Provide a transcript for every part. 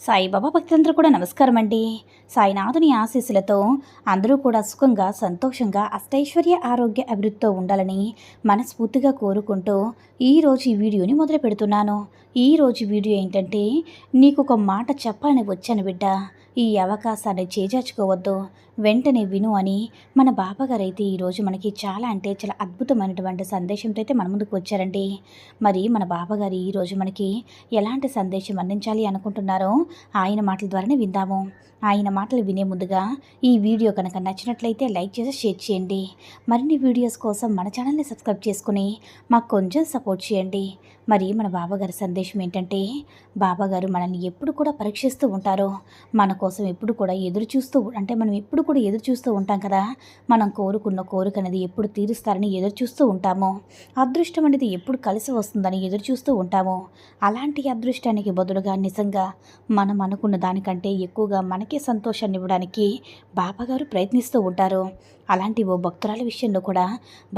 సాయిబాబా భక్తులందరూ కూడా నమస్కారం అండి సాయినాథుని ఆశీస్సులతో అందరూ కూడా సుఖంగా సంతోషంగా అష్టైశ్వర్య ఆరోగ్య అభివృద్ధితో ఉండాలని మనస్ఫూర్తిగా కోరుకుంటూ ఈరోజు ఈ వీడియోని మొదలు పెడుతున్నాను. ఈరోజు వీడియో ఏంటంటే నీకు ఒక మాట చెప్పాలని వచ్చాను బిడ్డ. ఈ అవకాశాన్ని చేజార్చుకోవద్దు. వెంటనే విను అని మన బాబాగారు అయితే ఈరోజు మనకి చాలా అంటే చాలా అద్భుతమైనటువంటి సందేశంతో అయితే మన ముందుకు వచ్చారండి. మరి మన బాబాగారు ఈరోజు మనకి ఎలాంటి సందేశం అందించాలి అనుకుంటున్నారో ఆయన మాటల ద్వారానే విందాము. ఆయన మాటలు వినే ముందుగా ఈ వీడియో కనుక నచ్చినట్లయితే లైక్ చేసి షేర్ చేయండి. మరిన్ని వీడియోస్ కోసం మన ఛానల్ని సబ్స్క్రైబ్ చేసుకుని మాకు కొంచెం సపోర్ట్ చేయండి. మరి మన బాబాగారి సందేశం ఏంటంటే బాబాగారు మనల్ని ఎప్పుడు కూడా పరీక్షిస్తూ ఉంటారు. మన కోసం ఎప్పుడు కూడా ఎదురు చూస్తూ అంటే మనం ఎప్పుడు కూడా ఎదురు చూస్తూ ఉంటాం కదా. మనం కోరుకున్న కోరిక అనేది ఎప్పుడు తీరుస్తారని ఎదురు చూస్తూ ఉంటాము. అదృష్టం అనేది ఎప్పుడు కలిసి వస్తుందని ఎదురు చూస్తూ ఉంటాము. అలాంటి అదృష్టానికి బదులుగా నిజంగా మనం అనుకున్న దానికంటే ఎక్కువగా మనకే సంతోషాన్ని ఇవ్వడానికి బాబాగారు ప్రయత్నిస్తూ ఉంటారు. అలాంటి ఓ భక్తురాల విషయంలో కూడా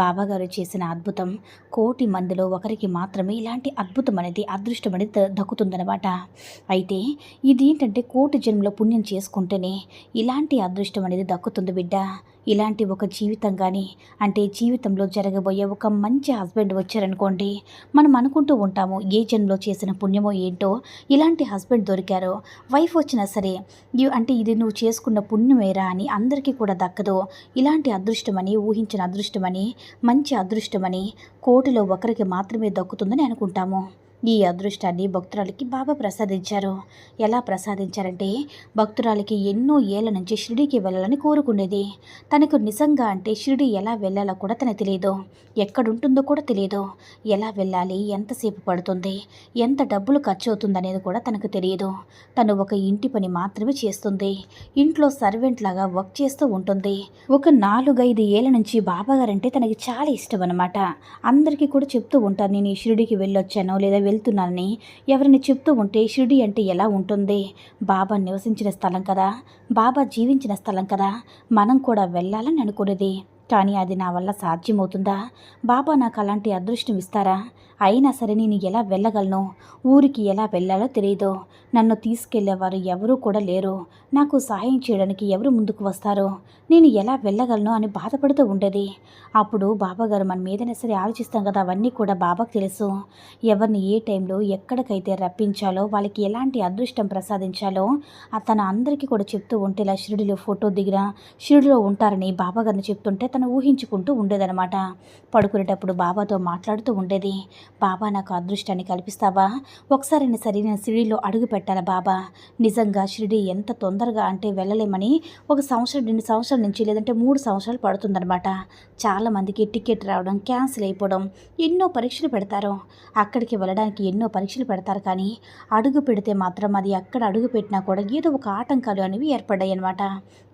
బాబాగారు చేసిన అద్భుతం. కోటి మందిలో ఒకరికి మాత్రమే ఇలాంటి అద్భుతం అనేది అదృష్టం అనేది దక్కుతుందనమాట అయితే ఇది ఏంటంటే కోటి జన్మలో పుణ్యం చేసుకుంటేనే ఇలాంటి అదృష్టం అనేది దక్కుతుంది బిడ్డ. ఇలాంటి ఒక జీవితం కానీ అంటే జీవితంలో జరగబోయే ఒక మంచి హస్బెండ్ వచ్చారనుకోండి మనం అనుకుంటూ ఉంటాము ఏ జన్మలో చేసిన పుణ్యమో ఏంటో ఇలాంటి హస్బెండ్ దొరికారో వైఫ్ వచ్చినా సరే అంటే ఇది నువ్వు చేసుకున్న పుణ్యమేరా? అని అందరికీ కూడా దక్కదు. ఇలాంటి అదృష్టమని ఊహించిన అదృష్టమని మంచి అదృష్టమని కోటిలో ఒకరికి మాత్రమే దక్కుతుందని అనుకుంటాము. ఈ అదృష్టాన్ని భక్తురాలికి బాబా ప్రసాదించారు. ఎలా ప్రసాదించారంటే భక్తురాలికి ఎన్నో ఏళ్ళ నుంచి షిరిడీకి వెళ్ళాలని కోరుకునేది. తనకు నిజంగా అంటే షిరిడి ఎలా వెళ్ళాలో కూడా తనకు తెలియదు. ఎక్కడుంటుందో కూడా తెలియదు. ఎలా వెళ్ళాలి ఎంతసేపు పడుతుంది ఎంత డబ్బులు ఖర్చు అవుతుంది అనేది కూడా తనకు తెలియదు. తను ఒక ఇంటి పని మాత్రమే చేస్తుంది. ఇంట్లో సర్వెంట్ లాగా వర్క్ చేస్తూ ఉంటుంది. ఒక నాలుగైదు ఏళ్ళ నుంచి బాబాగారంటే తనకి చాలా ఇష్టం అనమాట అందరికీ కూడా చెప్తూ ఉంటాను నేను ఈ షిరిడికి వెళ్ళొచ్చాను లేదా వెళ్తున్నానని ఎవరిని చెప్తూ ఉంటే షిరిడి అంటే ఎలా ఉంటుంది? బాబా నివసించిన స్థలం కదా. బాబా జీవించిన స్థలం కదా. మనం కూడా వెళ్ళాలని అనుకునేది కానీ అది నా వల్ల సాధ్యమవుతుందా? బాబా నాకు అలాంటి అదృష్టం ఇస్తారా? అయినా సరే నేను ఎలా వెళ్ళగలను? ఊరికి ఎలా వెళ్ళాలో తెలియదు నన్ను తీసుకెళ్ళేవారు ఎవరూ కూడా లేరు. నాకు సహాయం చేయడానికి ఎవరు ముందుకు వస్తారో? నేను ఎలా వెళ్ళగలను అని బాధపడుతూ ఉండేది. అప్పుడు బాబాగారు మన మీదనే సరే ఆలోచిస్తాం కదా అవన్నీ కూడా బాబాకు తెలుసు. ఎవరిని ఏ టైంలో ఎక్కడికైతే రప్పించాలో వాళ్ళకి ఎలాంటి అదృష్టం ప్రసాదించాలో తన అందరికీ కూడా చెప్తూ ఉంటే ఇలా షిరిడిలో ఫోటో దిగిన షిరిడిలో ఉంటారని బాబాగారిని చెప్తుంటే తను ఊహించుకుంటూ ఉండేదనమాట పడుకునేటప్పుడు బాబాతో మాట్లాడుతూ ఉండేది. బాబా నాకు అదృష్టాన్ని కల్పిస్తావా? ఒకసారి సరే నేను షిరిడీలో అడుగు పెట్టాలా బాబా? నిజంగా షిరిడి ఎంత తొందరగా అంటే వెళ్ళలేమని ఒక సంవత్సరం రెండు సంవత్సరాల నుంచి లేదంటే మూడు సంవత్సరాలు పడుతుందన్నమాట. చాలామందికి టికెట్ రావడం క్యాన్సిల్ అయిపోవడం ఎన్నో పరీక్షలు పెడతారు. అక్కడికి వెళ్ళడానికి ఎన్నో పరీక్షలు పెడతారు కానీ అడుగు పెడితే మాత్రం అది అక్కడ అడుగు పెట్టినా కూడా ఏదో ఒక ఆటంకాలు అనేవి ఏర్పడ్డాయి అనమాట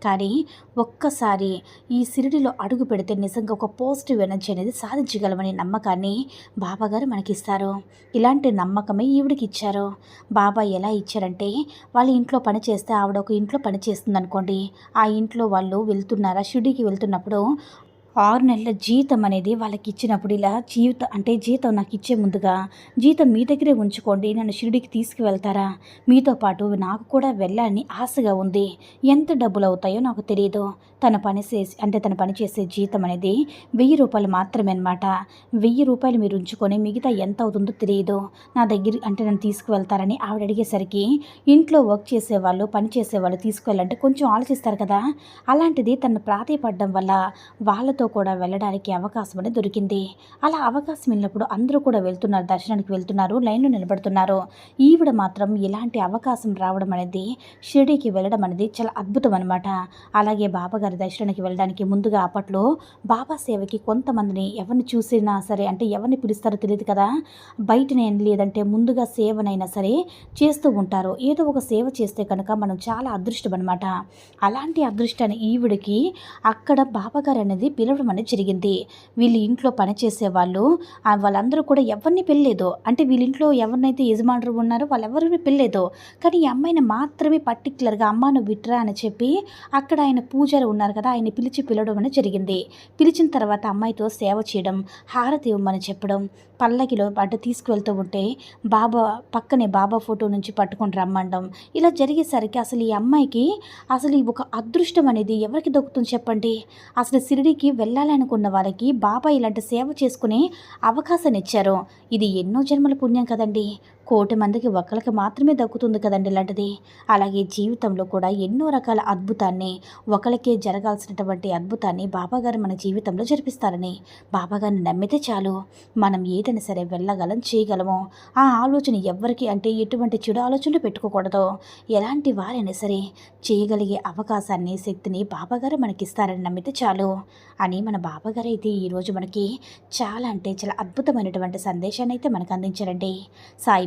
కానీ ఒక్కసారి ఈ సిరిడిలో అడుగు పెడితే నిజంగా ఒక పాజిటివ్ ఎనర్జీ అనేది సాధించగలమనే నమ్మకాన్ని బాబాగారు మనకిస్తారు? ఇలాంటి నమ్మకమే ఈవిడికి ఇచ్చారు బాబా ఎలా ఇచ్చారంటే వాళ్ళ ఇంట్లో పని చేస్తే ఆవిడ ఒక ఇంట్లో పని చేస్తుంది అనుకోండి ఆ ఇంట్లో వాళ్ళు వెళ్తున్నారా షిడికి వెళ్తున్నప్పుడు ఆరు నెలల జీతం అనేది వాళ్ళకి ఇచ్చినప్పుడు ఇలా జీవితం అంటే జీతం నాకు ఇచ్చే ముందుగా జీతం మీ దగ్గరే ఉంచుకోండి నన్ను షిరిడికి తీసుకువెళ్తారా? మీతో పాటు నాకు కూడా వెళ్ళాలని ఆశగా ఉంది. ఎంత డబ్బులు అవుతాయో నాకు తెలియదు తన పని చేసి అంటే తన పని చేసే జీతం అనేది వెయ్యి రూపాయలు మాత్రమే అనమాట వెయ్యి రూపాయలు మీరు ఉంచుకొని మిగతా ఎంత అవుతుందో తెలియదు నా దగ్గర అంటే నన్ను తీసుకువెళ్తారని ఆవిడ అడిగేసరికి ఇంట్లో వర్క్ చేసేవాళ్ళు పని చేసేవాళ్ళు తీసుకువెళ్ళాలంటే కొంచెం ఆలోచిస్తారు కదా. అలాంటిది తను ప్రాధాయపడడం వల్ల వాళ్ళతో కూడా వెళ్ళడానికి అవకాశం అనేది దొరికింది. అలా అవకాశం వెళ్ళినప్పుడు అందరూ కూడా వెళ్తున్నారు దర్శనానికి వెళ్తున్నారు లైన్లో నిలబడుతున్నారు. ఈవిడ మాత్రం ఇలాంటి అవకాశం రావడం అనేది షిరిడీకి వెళ్ళడం అనేది చాలా అద్భుతం అనమాట అలాగే బాబాగారి దర్శనానికి వెళ్ళడానికి ముందుగా అప్పట్లో బాబా సేవకి కొంతమందిని ఎవరిని చూసినా సరే అంటే ఎవరిని పిలుస్తారో తెలియదు కదా బయటనే లేదంటే ముందుగా సేవనైనా సరే చేస్తూ ఉంటారు. ఏదో ఒక సేవ చేస్తే కనుక మనం చాలా అదృష్టం అనమాట అలాంటి అదృష్టాన్ని ఈవిడికి అక్కడ బాబాగారు అనేది పిలవడం అనేది జరిగింది. వీళ్ళ ఇంట్లో పనిచేసే వాళ్ళు వాళ్ళందరూ కూడా ఎవరిని పెళ్ళలేదు అంటే వీళ్ళింట్లో ఎవరినైతే యజమానులు ఉన్నారో వాళ్ళెవరిని పెళ్ళలేదు కానీ ఈ అమ్మాయిని మాత్రమే పర్టికులర్గా అమ్మ నువ్వు విట్రా అని చెప్పి అక్కడ ఆయన పూజారి ఉన్నారు కదా ఆయన పిలిచి పిలవడం అనేది జరిగింది. పిలిచిన తర్వాత అమ్మాయితో సేవ చేయడం హారతి ఇవ్వమని చెప్పడం పల్లకిలో అడ్డ తీసుకువెళ్తూ ఉంటే బాబా పక్కనే బాబా ఫోటో నుంచి పట్టుకొని రమ్మండం ఇలా జరిగేసరికి అసలు ఈ అమ్మాయికి అసలు ఈ ఒక అదృష్టం అనేది ఎవరికి దొక్కుతుంది చెప్పండి? అసలు సిరిడికి వెళ్ళాలనుకున్న వారికి బాబా ఇలాంటి సేవ చేసుకునే అవకాశాన్ని ఇచ్చారు. ఇది ఎన్నో జన్మల పుణ్యం కదండి. కోటి మందికి ఒక్కరికి మాత్రమే దక్కుతుంది కదండి ఇలాంటిది. అలాగే జీవితంలో కూడా ఎన్నో రకాల అద్భుతాన్ని ఒకరికే జరగాల్సినటువంటి అద్భుతాన్ని బాబాగారు మన జీవితంలో జరిపిస్తారని. బాబాగారిని నమ్మితే చాలు. మనం ఏదైనా సరే వెళ్ళగలం చేయగలము. ఆ ఆలోచన ఎవ్వరికి అంటే ఎటువంటి చెడు ఆలోచనలు పెట్టుకోకూడదు. ఎలాంటి వారైనా సరే చేయగలిగే అవకాశాన్ని శక్తిని బాబాగారు మనకిస్తారని నమ్మితే చాలు. అని మన బాబాగారు అయితే ఈరోజు మనకి చాలా అంటే చాలా అద్భుతమైనటువంటి సందేశాన్ని అయితే మనకు అందించారండి. సాయి